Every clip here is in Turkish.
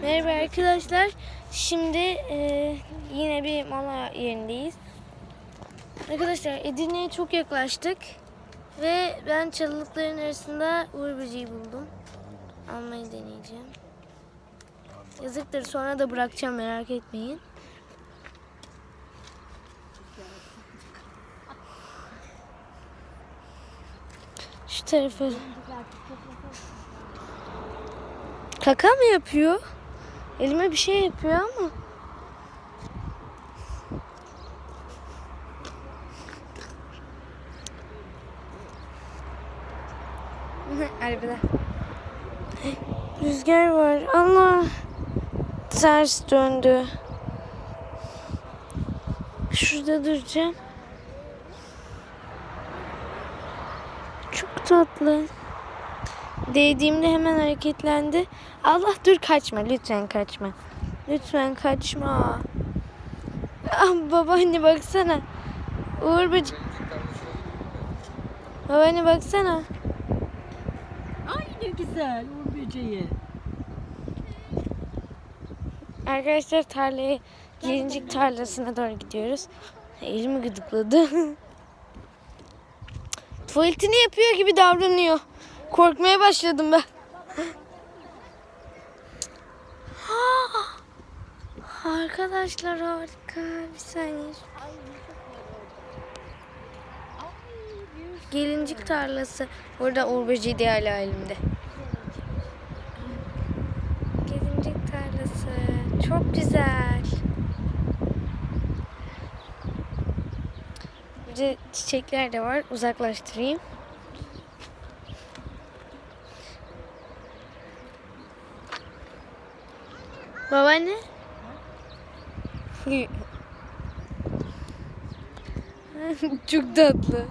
Merhaba arkadaşlar. Şimdi e, yine bir mola yerindeyiz. Arkadaşlar Edirne'ye çok yaklaştık. Ve ben çalılıkların arasında Uğur böceği buldum. Almayı deneyeceğim. Yazıktır sonra da bırakacağım merak etmeyin. Şu tarafa. Kaka mı yapıyor? Elime bir şey yapıyor ama. Arabada. Rüzgar var. Allah. Ters döndü. Şurada duracağım. Çok tatlı. Değdiğimde hemen hareketlendi. Allah dur kaçma lütfen kaçma. Lütfen kaçma. Ah, babaanne baksana. Uğur böcek. Babaanne baksana. Ay ne güzel Uğur böceği. Arkadaşlar tarlaya gelincik tarlasına doğru gidiyoruz. Elimi gıdıkladı. Tuvaletini yapıyor gibi davranıyor. Korkmaya başladım ben. Arkadaşlar harika. Bir saniye. Gelincik tarlası. Burada Uğur Böceği de hala elimde. Gelincik tarlası. Çok güzel. Bir de çiçekler de var. Uzaklaştırayım. Babaanne? Çok tatlı.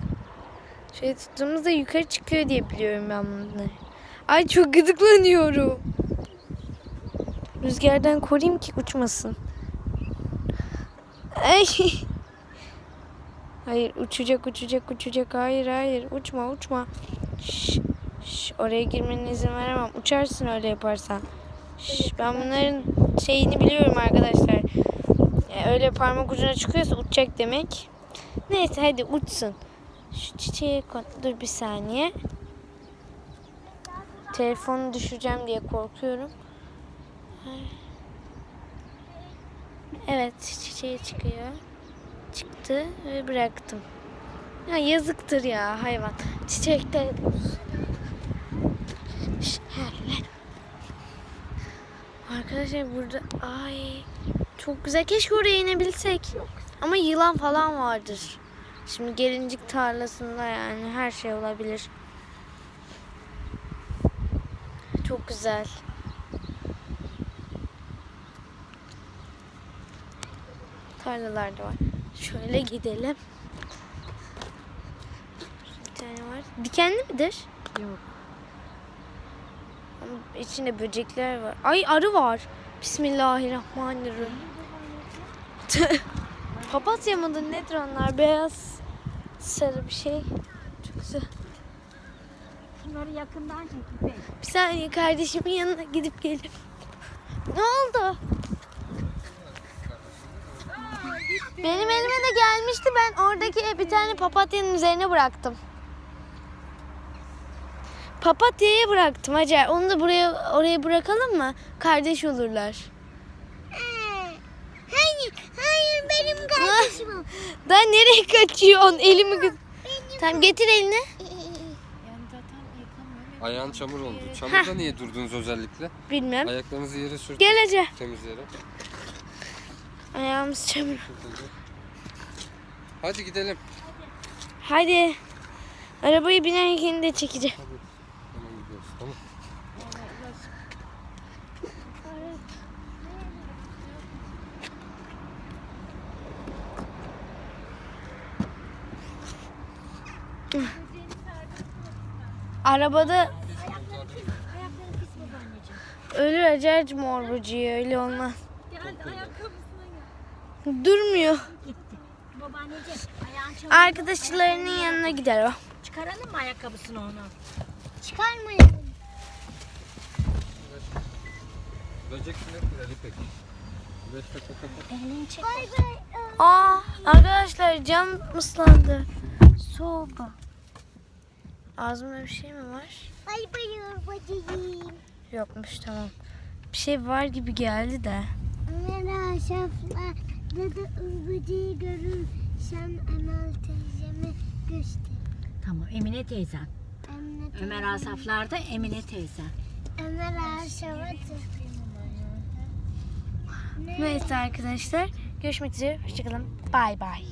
Şöyle tuttuğumuzda yukarı çıkıyor diye biliyorum ben bunları. Ay çok gıdıklanıyorum. Rüzgardan koruyayım ki uçmasın. Ay. Hayır uçacak uçacak uçacak. Hayır hayır uçma uçma. Şş, şş, oraya girmene izin veremem. Uçarsın öyle yaparsan. Şş, ben bunların şeyini biliyorum arkadaşlar. Ya öyle parmak ucuna çıkıyorsa uçacak demek. Neyse hadi uçsun. Şu çiçeğe kon. Dur bir saniye. Telefonu düşüreceğim diye korkuyorum. Evet çiçeğe çıkıyor. Çıktı ve bıraktım. Ya yazıktır ya hayvan. Çiçekte Şöyle. Arkadaşlar burada ay çok güzel. Keşke oraya inebilsek. Ama yılan falan vardır. Şimdi gelincik tarlasında yani her şey olabilir. Çok güzel. Tarlalar da var. Şöyle gidelim. Bir tane var. Dikenli midir? Yok. İçinde böcekler var. Ay arı var. Bismillahirrahmanirrahim. Papatya mıdır nedir onlar? Beyaz sarı bir şey. Çok güzel. Şunları yakından çek İpek. Bir saniye kardeşimin yanına gidip gelip. Ne oldu? Benim elime de gelmişti. Ben oradaki bir tane papatyanın üzerine bıraktım. Papatya'ya bıraktım Hacer. Onu da buraya oraya bırakalım mı? Kardeş olurlar. Hayır, hayır benim kardeşim o. Daha nereye kaçıyorsun? Elimi gö- Tamam getir elini. Ayağın çamur oldu. Çamurda niye durdunuz özellikle? Bilmem. Ayaklarınızı yere sürtün. Gel Hacer. Temiz yere. Ayağımız çamur. Hadi gidelim. Hadi. Arabayı binerken de çekeceğim. Tamam gidiyoruz. Tamam. Arabada Ayakları pis babaanneciğim. ölür Hacer'cim mor böceği öyle olmaz. Durmuyor. Arkadaşlarının yanına gider o. Çıkaralım mı ayakkabısını onu? Çıkarmayın. Böcek sinek Ali pek. 5 dakika kapat. Elini çek. Bay bay. Aa arkadaşlar cam ıslandı. Soğuk. Ağzımda bir şey mi var? Bay bay Urbacığım. Yokmuş tamam. Bir şey var gibi geldi de. Ömer Aşaf'la Dede Urbacı'yı görürsem Emel teyzeme göster. Tamam Emine teyzen. Emine teyze- Ömer Asaflar'da Emine teyzen. Ömer Aşaf'a Neyse arkadaşlar. Görüşmek üzere. Hoşçakalın. Bay bay.